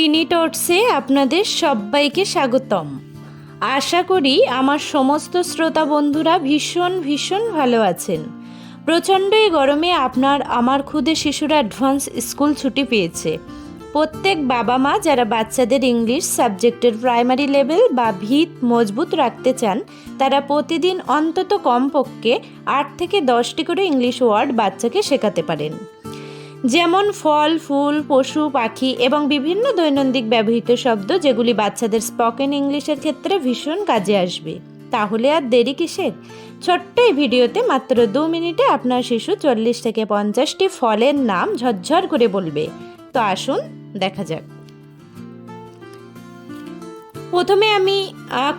টিনি টটসে আপনাদের সবাইকে স্বাগতম। আশা করি আমার সমস্ত শ্রোতা বন্ধুরা ভীষণ ভীষণ ভালো আছেন। প্রচণ্ড এই গরমে আপনার আমার খুদে শিশুরা অ্যাডভান্স স্কুল ছুটি পেয়েছে। প্রত্যেক বাবা মা যারা বাচ্চাদের ইংলিশ সাবজেক্টের প্রাইমারি লেভেল বা ভিত মজবুত রাখতে চান, তারা প্রতিদিন অন্তত কমপক্ষে আট থেকে দশটি করে ইংলিশ ওয়ার্ড বাচ্চাকে শেখাতে পারেন। যেমন ফল, ফুল, পশু, পাখি এবং বিভিন্ন দৈনন্দিন ব্যবহৃত শব্দ যেগুলি বাচ্চাদের স্পোকেন ইংলিশের ক্ষেত্রে ভীষণ কাজে আসবে। তাহলে আর দেরি কিসের? ছোট্ট এই ভিডিওতে মাত্র দু মিনিটে আপনার শিশু চল্লিশ থেকে পঞ্চাশটি ফলের নাম ঝরঝর করে বলবে। তো আসুন, দেখা যাক। প্রথমে আমি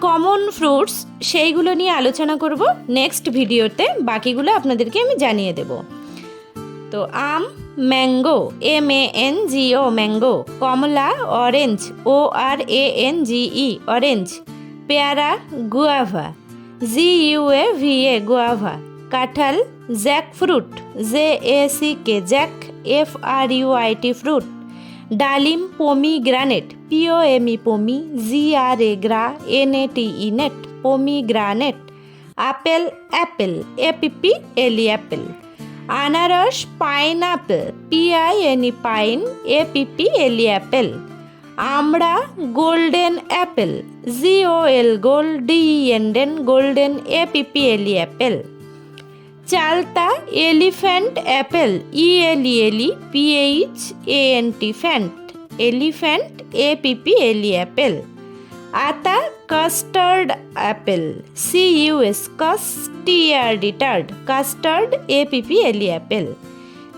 কমন ফ্রুটস সেইগুলো নিয়ে আলোচনা করব। নেক্সট ভিডিওতে বাকিগুলো আপনাদেরকে আমি জানিয়ে দেবো। তো আম mango M A N G O mango, Kamala, orange O R A N G E orange, পেয়ারা, guava G U A V A guava, কাঁঠাল jackfruit J A C K jack F R U I T fruit, ডালিম pomegranate P O M pome G R A gra N A T E nate pomegranate apple, apple, A P P L E apple আনারস pineapple P I N E pine A P P L E apple আমড়া golden apple G O L gold D N den golden, A P P L E apple চালতা, elephant apple E L E P H N T phant, elephant, A P P L E apple atta custard apple C U S custer tard custard A P P L E apple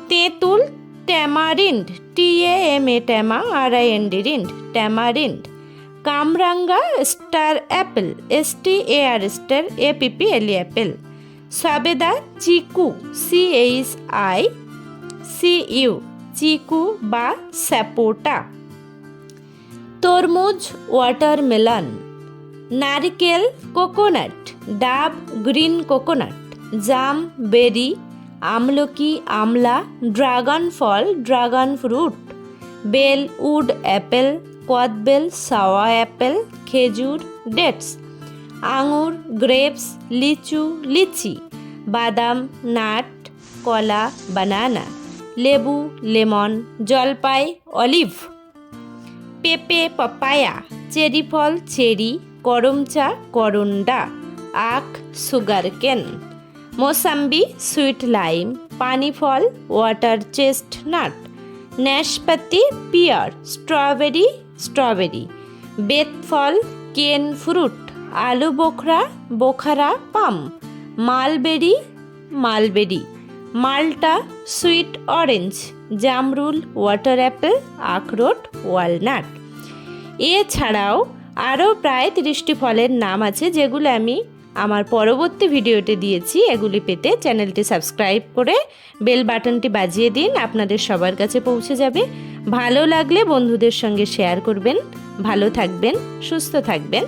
তেঁতুল tamarind T A M A tama R I N D rind tamarind কামরাঙ্গা star apple S T A R star A P P L E apple সবেদা, chikoo. C H I C U chikoo বা স্যাপোটা। তরমুজ watermelon নারকেল coconut, ডাব green coconut, জাম, berry, আমলকি, amla, dragon ফল, dragon fruit, বেল, wood, apple, কদবেল, সাওয়া অ্যাপেল, খেজুর, ডেটস, আঙুর, গ্রেপস, লিচু, লিচি, বাদাম, নাট, কলা, বানানা, লেবু, লেমন, জলপাই, অলিভ, পেঁপে, পাপায়া, চেরি ফল, চেরি করম চা করন্ডা আখ, sugar cane? Mosambi, sweet lime, পানি ফল, ওয়াটার চেস্ট নাট, ন্যাশপাতি, পিয়ার, স্ট্রবেরি স্ট্রবেরি, বেত ফল, কেন ফ্রুট, আলু বোখরা, বোখারা, পাম, মালবেরি মালবেরি, মালটা, সুইট অরেঞ্জ, জামরুল, ওয়াটার অ্যাপেল, আখরোট, ওয়ালনাট। এছাড়াও আরও প্রায় তিরিশটি ফলের নাম আছে যেগুলো আমি আমার পরবর্তী ভিডিওতে দিয়েছি। এগুলি পেতে চ্যানেলটি সাবস্ক্রাইব করে বেল বাটনটি বাজিয়ে দিন, আপনাদের সবার কাছে পৌঁছে যাবে। ভালো লাগলে বন্ধুদের সঙ্গে শেয়ার করবেন। ভালো থাকবেন, সুস্থ থাকবেন।